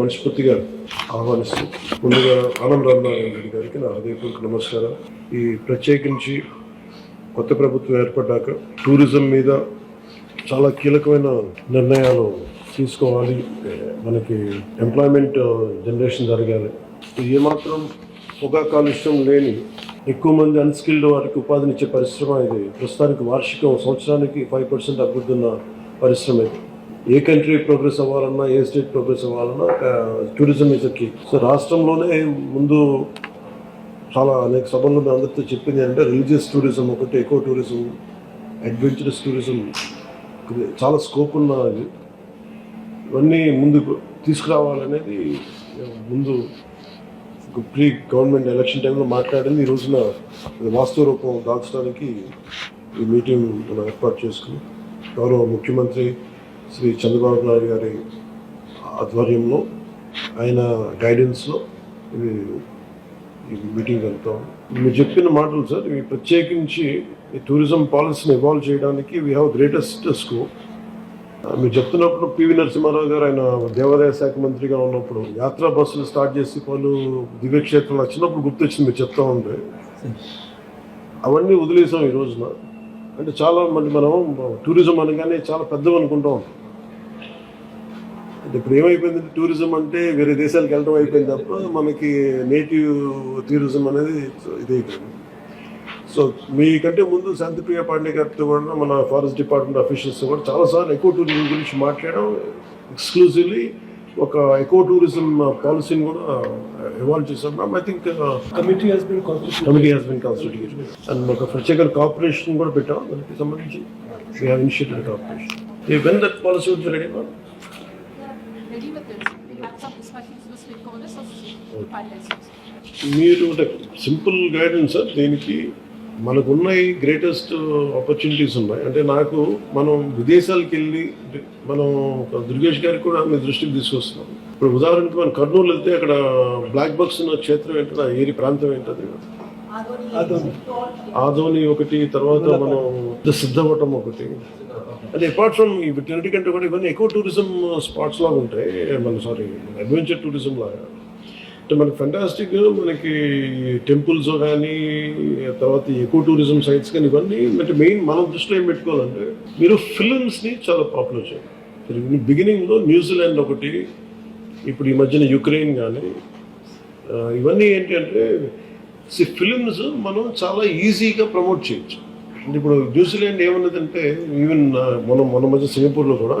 మీ అందరికి మనస్ఫూర్తిగా ఆహ్వానిస్తూ ముందుగా ఆనంద్ రామనారాయణ రెడ్డి గారికి నా హృదయపూర్వక నమస్కారం ఈ ప్రత్యేకించి కొత్త ప్రభుత్వం ఏర్పడ్డాక టూరిజం మీద చాలా కీలకమైన నిర్ణయాలు తీసుకోవాలి. మనకి ఎంప్లాయ్మెంట్ జనరేషన్ జరగాలి. ఏమాత్రం పొగా కాలుష్యం లేని ఎక్కువ మంది అన్స్కిల్డ్ వారికి ఉపాధినిచ్చే పరిశ్రమ ఇది ప్రస్తుతానికి వార్షికం సంవత్సరానికి ఫైవ్ పర్సెంట్ అభివృద్ధి ఉన్న పరిశ్రమ ఇది. ఏ కంట్రీ ప్రోగ్రెస్ అవ్వాలన్నా ఏ స్టేట్ ప్రోగ్రెస్ అవ్వాలన్నా టూరిజం ఇస్ కీ సో రాష్ట్రంలోనే ముందు చాలా అనేక సభల్లో మేము అందరితో చెప్పింది అంటే రిలీజియస్ టూరిజం ఒకటి ఎకో టూరిజం అడ్వెంచరస్ టూరిజం చాలా స్కోప్ ఉన్నది ఇవన్నీ ముందుకు తీసుకురావాలనేది ముందు ఒక ప్రీ గవర్నమెంట్ ఎలక్షన్ టైంలో మాట్లాడింది. ఈ రోజున వాస్తవ రూపం దాల్చడానికి ఈ మీటింగ్ మనం ఏర్పాటు చేసుకుని గౌరవ ముఖ్యమంత్రి శ్రీ చంద్రబాబు నాయుడు గారి ఆధ్వర్యంలో ఆయన గైడెన్స్లో ఇది ఈ మీటింగ్ వెళ్తాం మీరు చెప్పిన మాటలు సార్ ఇవి ప్రత్యేకించి ఈ టూరిజం పాలసీని ఇవాల్వ్ చేయడానికి వీ హ్యావ్ గ్రేటెస్ట్ స్కోప్ మీరు చెప్తున్నప్పుడు పివి నరసింహారావు గారు ఆయన దేవాదాయ శాఖ మంత్రిగా ఉన్నప్పుడు యాత్రా బస్సులు స్టార్ట్ చేసి పలు దివ్యక్షేత్రాలు వచ్చినప్పుడు గుర్తొచ్చింది మీరు చెప్తా ఉంటే. అవన్నీ వదిలేసాం ఈ రోజున. అంటే చాలా మంది మనం టూరిజం అనగానే చాలా పెద్దవి అనుకుంటా ఉంటాం. ఇప్పుడు ఏమైపోయిందంటే టూరిజం అంటే వేరే దేశాలకు వెళ్ళడం అయిపోయింది తప్ప మనకి నేటివ్ టూరిజం అనేది ఇది అయిపోయింది. సో మీకంటే ముందు శాంతిప్రియ పాండే గారితో కూడా మన ఫారెస్ట్ డిపార్ట్మెంట్ అఫీషియల్స్ కూడా చాలాసార్లు ఎక్కువ టూరిజం గురించి మాట్లాడడం ఎక్స్క్లూజివ్లీ ఒక ఎకో టూరిజం పాలసీని కూడా ఇవాల్వ్ చేసాం I think committee has been constituted. Committee has been constituted and ఒక ప్రత్యేక కార్పొరేషన్ కూడా పెట్టాం. దానికి సంబంధించి we initiated corporation when that policy would ready ready మీరు అంటే సింపుల్ గైడెన్స్ సార్ దీనికి మనకున్న ఈ గ్రేటెస్ట్ ఆపర్చునిటీస్ ఉన్నాయి. అంటే నాకు మనం విదేశాలకు వెళ్ళి మనం దుర్గేష్ గారికి కూడా మీ దృష్టికి తీసుకొస్తున్నాం. ఇప్పుడు ఉదాహరణకి మనం కర్నూలు వెళ్తే అక్కడ బ్లాక్ బాక్స్ ఉన్న క్షేత్రం ఏంటో ఏరి ప్రాంతం ఏంటది? ఆధోని ఒకటి తర్వాత మనం సిద్ధవటం ఒకటి. అంటే అపార్ట్ ఫ్రమ్ వీటన్నిటికంటే కూడా ఇవన్నీ ఎక్కువ టూరిజం స్పాట్స్ లాగా ఉంటాయి. మన సారీ అడ్వెంచర్ టూరిజం లాగా. అంటే మనకి ఫెంటాస్టిక్ మనకి టెంపుల్స్ కానీ తర్వాత ఎక్కువ టూరిజం సైట్స్ కానీ ఇవన్నీ అంటే మెయిన్ మనం దృష్టిలో ఏం పెట్టుకోవాలంటే మీరు ఫిల్మ్స్ని చాలా పాపులర్ చేయాలి. బిగినింగ్లో న్యూజిలాండ్ ఒకటి ఇప్పుడు ఈ మధ్యన యుక్రెయిన్ కానీ ఇవన్నీ ఏంటి అంటే సి ఫిలిమ్స్ మనం చాలా ఈజీగా ప్రమోట్ చేయొచ్చు. అంటే ఇప్పుడు న్యూజిలాండ్ ఏమన్నదంటే ఈవెన్ మనం మన మధ్య సింగపూర్లో కూడా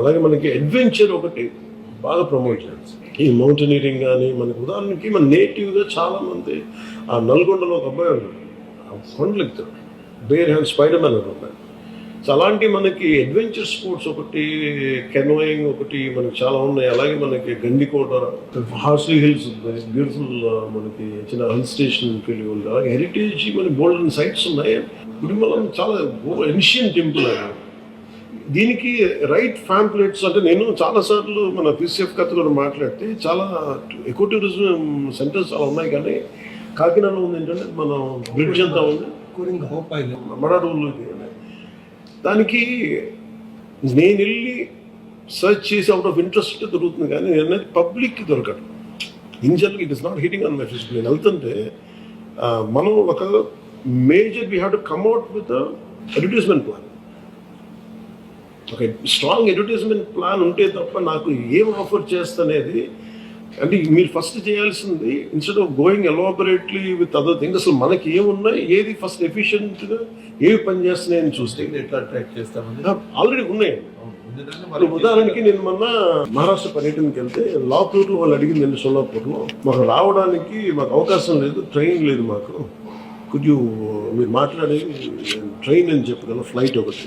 అలాగే మనకి అడ్వెంచర్ ఒకటి బాగా ప్రమోట్ చేయాలి. ఈ మౌంటైనీరింగ్ కానీ మనకు ఉదాహరణకి మన నేటివ్గా చాలామంది ఆ నల్గొండలో ఒక అబ్బాయి ఉన్నాడు. ఆ కొండలు ఎక్కుతాడు బేర్ హ్యాండ్ స్పైడర్ మ్యాన్ అని అబ్బాయి. సో అలాంటి మనకి అడ్వెంచర్ స్పోర్ట్స్ ఒకటి కెనోయింగ్ ఒకటి మనకి చాలా ఉన్నాయి. అలాగే మనకి గండికోట హార్స్లీ హిల్స్ బ్యూటిఫుల్ మనకి చిన్న హిల్ స్టేషన్ ఫీల్ అలాగే హెరిటేజ్ మనకి గోల్డెన్ సైట్స్ ఉన్నాయి. గుడిమలం చాలా ఎన్షియన్ టెంపుల్ అది. దీనికి రైట్ ఫ్యాంప్లెట్స్ అంటే నేను చాలాసార్లు మన పీసీఎఫ్ కథ కూడా మాట్లాడితే చాలా ఎకో టూరిజం సెంటర్స్ చాలా ఉన్నాయి కానీ కాకినాడలో ఉంది ఏంటంటే మనం బ్రిడ్జ్ అంతా ఉంది. మడాడూరులో దానికి నేను వెళ్ళి సెర్చ్ చేసి అవుట్ ఆఫ్ ఇంట్రెస్ట్ దొరుకుతుంది కానీ నేను అనేది పబ్లిక్కి దొరకదు. In general it is not hitting on my Facebook నేను వెళ్తుంటే మనం ఒక major we have to come at with advertisement plan ఒక స్ట్రాంగ్ అడ్వర్టైజ్మెంట్ ప్లాన్ ఉంటే తప్ప నాకు ఏం ఆఫర్ చేస్తనేది అంటే మీరు ఫస్ట్ చేయాల్సింది instead of going elaborately with other things అసలు మనకి ఏమున్నాయి ఏది ఫస్ట్ ఎఫిషియెంట్గా ఏవి పనిచేస్తున్నాయని చూస్తే. ఎట్లా ట్రాక్ చేస్తామని ఆల్రెడీ ఉన్నాయి. ఉదాహరణకి నేను మొన్న మహారాష్ట్ర పర్యటనకి వెళ్తే లాపూర్ వాళ్ళు అడిగింది నేను సోలాపూర్లో మాకు రావడానికి మాకు అవకాశం లేదు ట్రైన్ లేదు మాకు. కుడ్ యూ మీరు మాట్లాడేది ట్రైన్ అని చెప్పగల ఫ్లైట్ ఒకటి.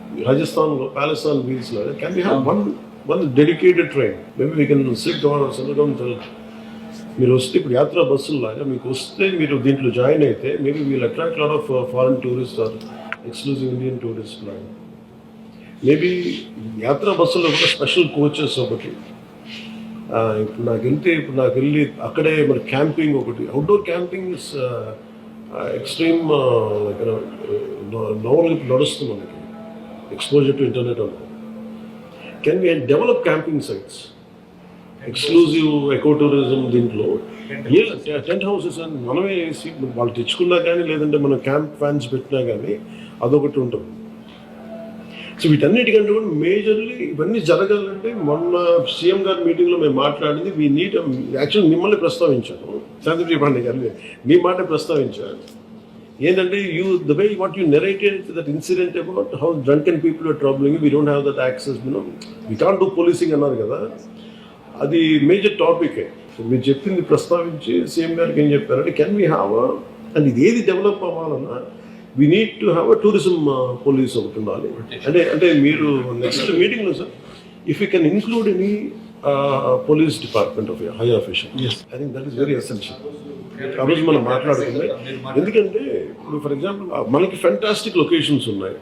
రాజస్థాన్లో ప్యాలెస్తాన్ వీల్స్ లాగా can be have one one dedicated train maybe we can sit down sell down మీరు వస్తే ఇప్పుడు యాత్రా బస్సులు లాగా మీకు వస్తే మీరు దీంట్లో జాయిన్ అయితే maybe we'll attract lot of foreign tourist or exclusive Indian tourist లాగా మేబీ యాత్రా బస్సులో కూడా స్పెషల్ కోచెస్ ఒకటి. ఇప్పుడు నాకు వెళ్తే ఇప్పుడు నాకు వెళ్ళి అక్కడే మరి క్యాంపింగ్ ఒకటి. అవుట్డోర్ క్యాంపింగ్ ఎక్స్ట్రీమ్ నోవల్ నడుస్తుంది మనకి. ఎక్స్పోజర్ టు ఇంటర్నెట్ అన్నది can we develop camping sites exclusive ecotourism దీంట్లో? టెంట్ హౌసెస్ అని మనమే వేసి వాళ్ళు తెచ్చుకున్నా కానీ లేదంటే మనం క్యాంప్ ఫ్యాన్స్ పెట్టినా కానీ అదొకటి ఉంటుంది. సో వీటన్నిటికంటే కూడా మేజర్లీ ఇవన్నీ జరగాలంటే మొన్న సీఎం గారి మీటింగ్లో మేము మాట్లాడింది వీ నీట్ యాక్చువల్ మిమ్మల్ని ప్రస్తావించాను. శాంతిప్రియ పాండే గారిని మీ మాట ప్రస్తావించాను ఏంటంటే you the way what you narrated that incident about how drunk and people are troubling we don't have that access minimum we can't do policing అన్నారు కదా. అది మేజర్ టాపికే సో మీరు చెప్పింది ప్రస్తావించి సీఎం గారికి ఏం చెప్పారంటే కెన్ వీ హ్యావ్ అండ్ ఇది ఏది డెవలప్ అవ్వాలన్నా we need to have a tourism police ఒకటి ఉండాలి. అంటే అంటే మీరు నెక్స్ట్ మీటింగ్లో sir if you can include any police department of high official I think that is very essential ఆ రోజు మనం మాట్లాడుకుంది. ఎందుకంటే ఇప్పుడు ఫర్ ఎగ్జాంపుల్ మనకి ఫెంటాస్టిక్ లొకేషన్స్ ఉన్నాయి.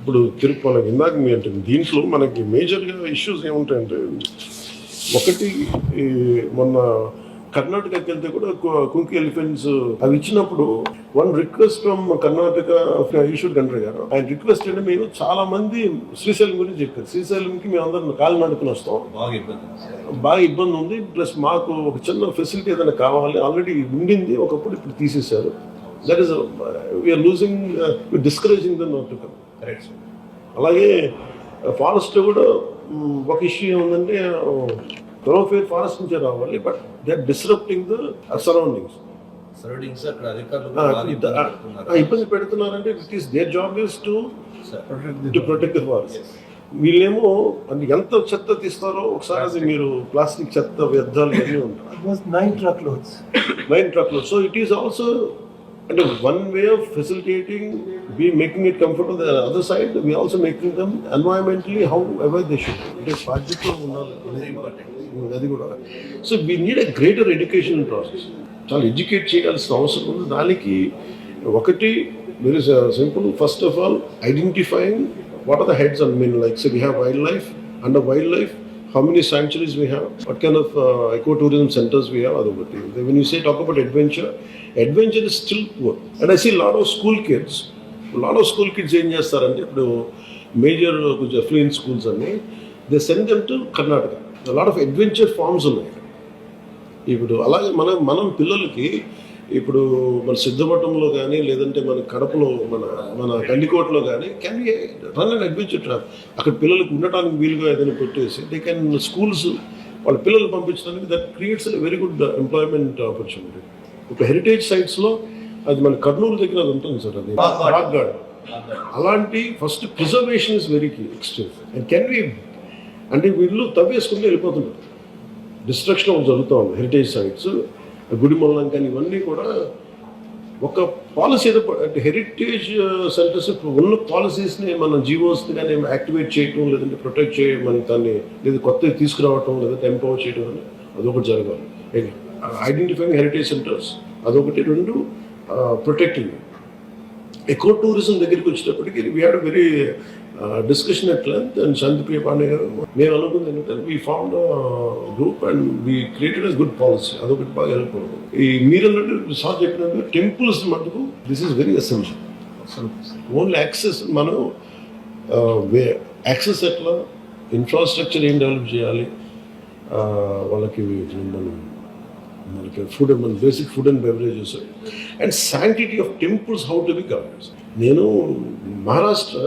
ఇప్పుడు తిరుపతి ఇందాక మీ అంటే దీంట్లో మనకి మేజర్గా ఇష్యూస్ ఏముంటాయంటే ఒకటి ఈ మొన్న కర్ణాటకకి వెళ్తే కూడా కుంకి ఎలిఫెంట్స్ అవి ఇచ్చినప్పుడు one request from Karnataka Eshwar Khandre గారు. ఆయన రిక్వెస్ట్ అంటే మీరు చాలా మంది శ్రీశైలం గురించి చెప్పారు. శ్రీశైలంకి మేము అందరం కాలు నడుకుని వస్తాం. బాగా ఇబ్బంది బాగా ఇబ్బంది ఉంది. ప్లస్ మాకు ఒక చిన్న ఫెసిలిటీ ఏదైనా కావాలి. ఆల్రెడీ ఉండింది. ఒకప్పుడు ఇప్పుడు తీసేశారు. That is we're losing discouraging then to come అలాగే ఫారెస్ట్ కూడా మ్, ఒక ఇష్యూ ఏముందంటే థరోఫేర్ ఫారెస్ట్ నుంచే రావాలి but they are disrupting the surroundings ఇబ్బంది పడుతున్నారు. ఇబ్బంది పెడుతున్నారంటే it is their job is to protect the forest వీళ్ళేమో అది ఎంత చెత్త తీస్తారో ఒకసారి అది మీరు ప్లాస్టిక్ చెత్త వ్యర్థాలు ఇవన్నీ ఉంటాయి. It was nine truckloads. nine truckloads. So it is also and one way of facilitating, we making it comfortable. The other side, we also making them environmentally however they should. It is బాధ్యతలో ఉండాలి. అది కూడా. So we need a greater education process చాలా educate చేయాల్సిన అవసరం ఉంది. దానికి ఒకటి very simple first of all identifying what are the heads and men like so we have wild life and wild life how many sanctuaries we have what kind of eco tourism centres we have అదొకటి. When you say talk about adventure adventure is still poor and I see lot of school kids lot of school kids ఏం చేస్తారంటే ఇప్పుడు major కొంచెం ఫ్లీన్ schools అన్ని they send them to Karnataka lot of adventure farms ఉన్నాయి. ఇప్పుడు అలాగే మనం మనం పిల్లలకి ఇప్పుడు మన సిద్ధపట్నంలో కానీ లేదంటే మన కడపలో మన మన గండికోటలో కానీ can be run and adventure trap అక్కడ పిల్లలకు ఉండటానికి వీలుగా ఏదైనా పెట్టేసి దే కెన్ స్కూల్స్ వాళ్ళ పిల్లలు పంపించడానికి that creates very good employment opportunity ఒక హెరిటేజ్ సైట్స్లో అది మన కర్నూలు దగ్గర అది ఉంటుంది సార్ అది. రాక్ గార్డెన్ అలాంటి first preservation is very key extreme and can be అంటే వీళ్ళు తవ్వేసుకుని వెళ్ళిపోతున్నారు డిస్ట్రక్షన్ జరుగుతూ ఉంది. హెరిటేజ్ సైట్స్ గుడిమల్లం కానీ ఇవన్నీ కూడా ఒక పాలసీ ఏదో అంటే హెరిటేజ్ సెంటర్స్ uh, ఉన్న పాలసీస్ని మనం జీవోస్ని కానీ యాక్టివేట్ చేయటం లేదంటే ప్రొటెక్ట్ చేయడం దాన్ని లేదా కొత్తవి తీసుకురావటం లేదంటే ఎంపవర్ చేయడం అని అదొకటి జరగాలి. ఐడెంటిఫైయింగ్ హెరిటేజ్ సెంటర్స్ అదొకటి. రెండు uh, ప్రొటెక్టింగ్ ఎకో టూరిజం దగ్గరికి వచ్చేటప్పటికి we had very discussion at length and Shantipriya Pandey గారు నేను అనుకుంది ఏంటంటే we found group and we created us good policy అదొకటి బాగా హెల్ప్ ఈ మీరు అన్నట్టు సార్ చెప్పినట్టు టెంపుల్స్ మటుకు this is very essential only access మనం యాక్సెస్ ఎట్లా ఇన్ఫ్రాస్ట్రక్చర్ ఏం డెవలప్ చేయాలి వాళ్ళకి మనం మనకి ఫుడ్ మన basic food and beverages and sanctity of temples how to be governance నేను మహారాష్ట్ర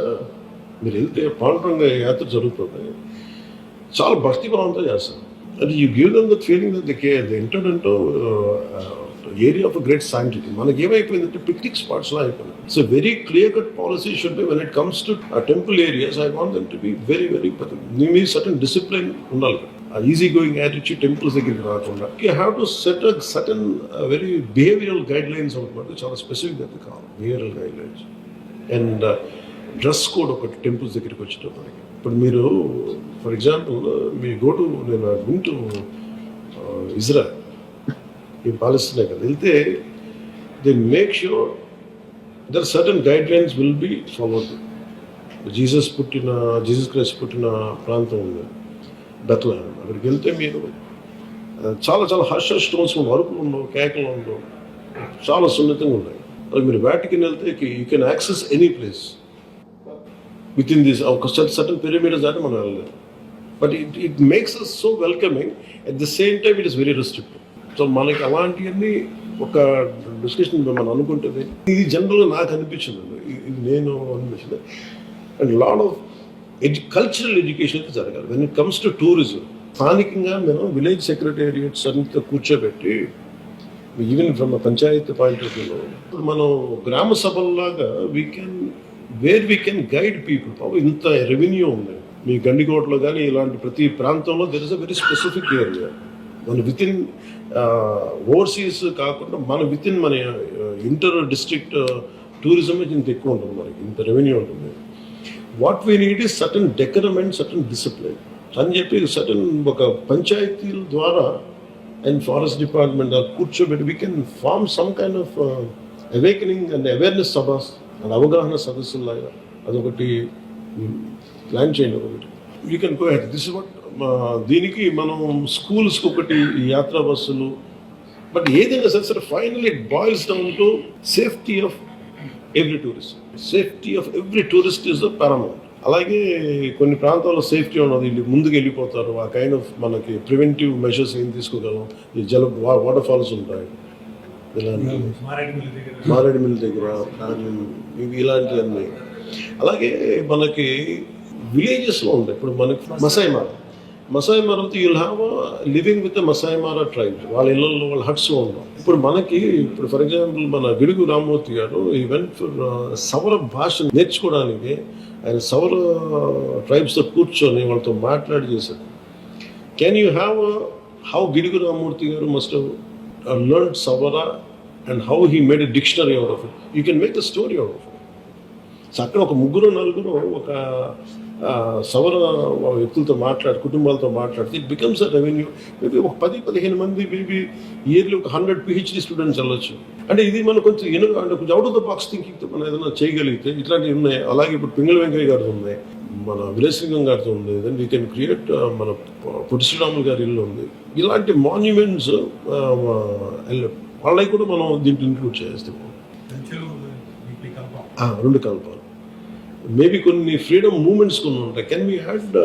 మీరు వెళ్తే పాండురంగ యాత్ర జరుగుతుంది. చాలా భక్తి భావంతో చేస్తాను అంటే you give them the feeling they the key enter అంటూ ఏరియా ఆఫ్ గ్రేట్ శాంటిటీ మనకి ఏమైపోయిందంటే పిక్నిక్ స్పాట్స్ లా అయిపోయింది. So very clear cut policy should be when it comes to temple areas I want them to be very very మీ మీద certain discipline ఉండాలి ఆ easy going attitude temples దగ్గరికి రాకుండా you have to set a certain very behavioural guidelines ఒకటి చాలా specific అయితే కావాలి. Behavioural guidelines and dress code ఒకటి టెంపుల్స్ దగ్గరికి వచ్చేటప్పటికి ఇప్పుడు మీరు ఫర్ ఎగ్జాంపుల్ మీ గోటు నేను గుంటూ ఇజ్రాయల్ ఈ పాలిస్తున్నా కదా. వెళ్తే they make sure their certain guidelines will be followed. Jesus పుట్టిన జీసస్ క్రైస్ట్ పుట్టిన ప్రాంతం ఉంది. బెత్లహేమ్ అక్కడికి వెళ్తే మీరు చాలా చాలా హర్ష స్టోన్స్ అరుపులు ఉండవు కేకలు ఉండవు చాలా సున్నితంగా ఉన్నాయి. అది మీరు వాటికి వెళ్తే you can access any place within this ఒక సర్టన్ పిరమిడ్ దాటి మనం వెళ్ళలేదు but it it makes us so welcoming at the same time it is very restrictive so మనకి అలాంటివన్నీ ఒక డిస్కషన్ మనం అనుకుంటుంది. ఇది జనరల్గా నాకు అనిపించింది ఇది నేను అనిపించింది. And lot of edu cultural education అయితే జరగాలి. When it comes to tourism స్థానికంగా మేము విలేజ్ సెక్రటేరియట్స్ అంతా కూర్చోబెట్టి even from panchayat point of వ్యూలో ఇప్పుడు మనం గ్రామ సభల్లాగా we can where we can guide people పాపం ఇంత రెవెన్యూ ఉంది. మీ గండికోటలో కానీ ఇలాంటి ప్రతి ప్రాంతంలో there is a very specific area మన విత్ ఇన్ ఓవర్సీస్ కాకుండా మన విత్ ఇన్ మన ఇంటర్ డిస్ట్రిక్ట్ టూరిజం ఇంత ఎక్కువ ఉంటుంది మనకి ఇంత రెవెన్యూ ఉంటుంది. What we need is certain decorum and certain discipline అని చెప్పి సటన్ ఒక పంచాయతీల ద్వారా అండ్ ఫారెస్ట్ డిపార్ట్మెంట్ కూర్చోబెట్టి we can form some kind of awakening and awareness సభాస్ and అవగాహన సదస్సులాగా అదొకటి ప్లాన్ చేయండి ఒకటి. You can go ahead this what దీనికి మనం స్కూల్స్కి ఒకటి యాత్రా బస్సులు. బట్ ఏదైనా సరే సరే final it boils down to safety of every tourist safety of every tourist is the paramount అలాగే కొన్ని ప్రాంతాల్లో సేఫ్టీ ఉన్నది వీళ్ళు ముందుకు వెళ్ళిపోతారు. ఆ కైండ్ ఆఫ్ మనకి ప్రివెంటివ్ మెషర్స్ ఏం తీసుకోగలం? ఈ జల వాటర్ ఫాల్స్ ఉంటాయి. ఇలాంటి మారేడుమిల్లి దగ్గర ఇవి ఇలాంటివన్నీ. అలాగే మనకి విలేజెస్లో ఉంటాయి. ఇప్పుడు మనకి Maasai Maasai మారతో you'll have living with Maasai Mara tribe వాళ్ళ ఇళ్ళల్లో వాళ్ళ హట్స్ ఉన్నాం. ఇప్పుడు మనకి ఇప్పుడు ఫర్ ఎగ్జాంపుల్ మన గిడుగు రామ్మూర్తి గారు ఈవెంట్ ఫర్ uh, సవర భాష నేర్చుకోవడానికి ఆయన సవర uh, ట్రైబ్స్తో కూర్చొని వాళ్ళతో మాట్లాడి చేశారు. Can you have how Gidugu Ramamurthy garu must learn uh, Savara and how he made a dictionary out of it you can make the story out of it so అక్కడ ఒక ముగ్గురు నలుగురు ఒక ఆ, సవర వ్యక్తులతో మాట్లాడి కుటుంబాలతో మాట్లాడితే it becomes a revenue maybe ఒక పది పదిహేను మంది మేబీ ఇయర్లీ ఒక హండ్రెడ్ పిహెచ్డి స్టూడెంట్స్ వెళ్ళొచ్చు. అంటే ఇది మనం కొంచెం ఎను అంటే కొంచెం అవుట్ ఆఫ్ ద బాక్స్ థింకింగ్తో మనం ఏదైనా చేయగలిగితే ఇట్లాంటివి ఉన్నాయి. అలాగే ఇప్పుడు పింగళ వెంకయ్య గారితో ఉన్నాయి మన విలేసింగం గారితో ఉంది. దెన్ వీ కెన్ క్రియేట్ మన పొట్టి శ్రీరాములు గారి ఇల్లు ఉంది. ఇలాంటి మాన్యుమెంట్స్ వాళ్ళకి కూడా మనం దీంట్లో ఇంక్లూడ్ చేస్తాం. రెండు కల్పాలు. మేబీ కొన్ని ఫ్రీడమ్ మూమెంట్స్ కొన్ని ఉంటాయి. Can be had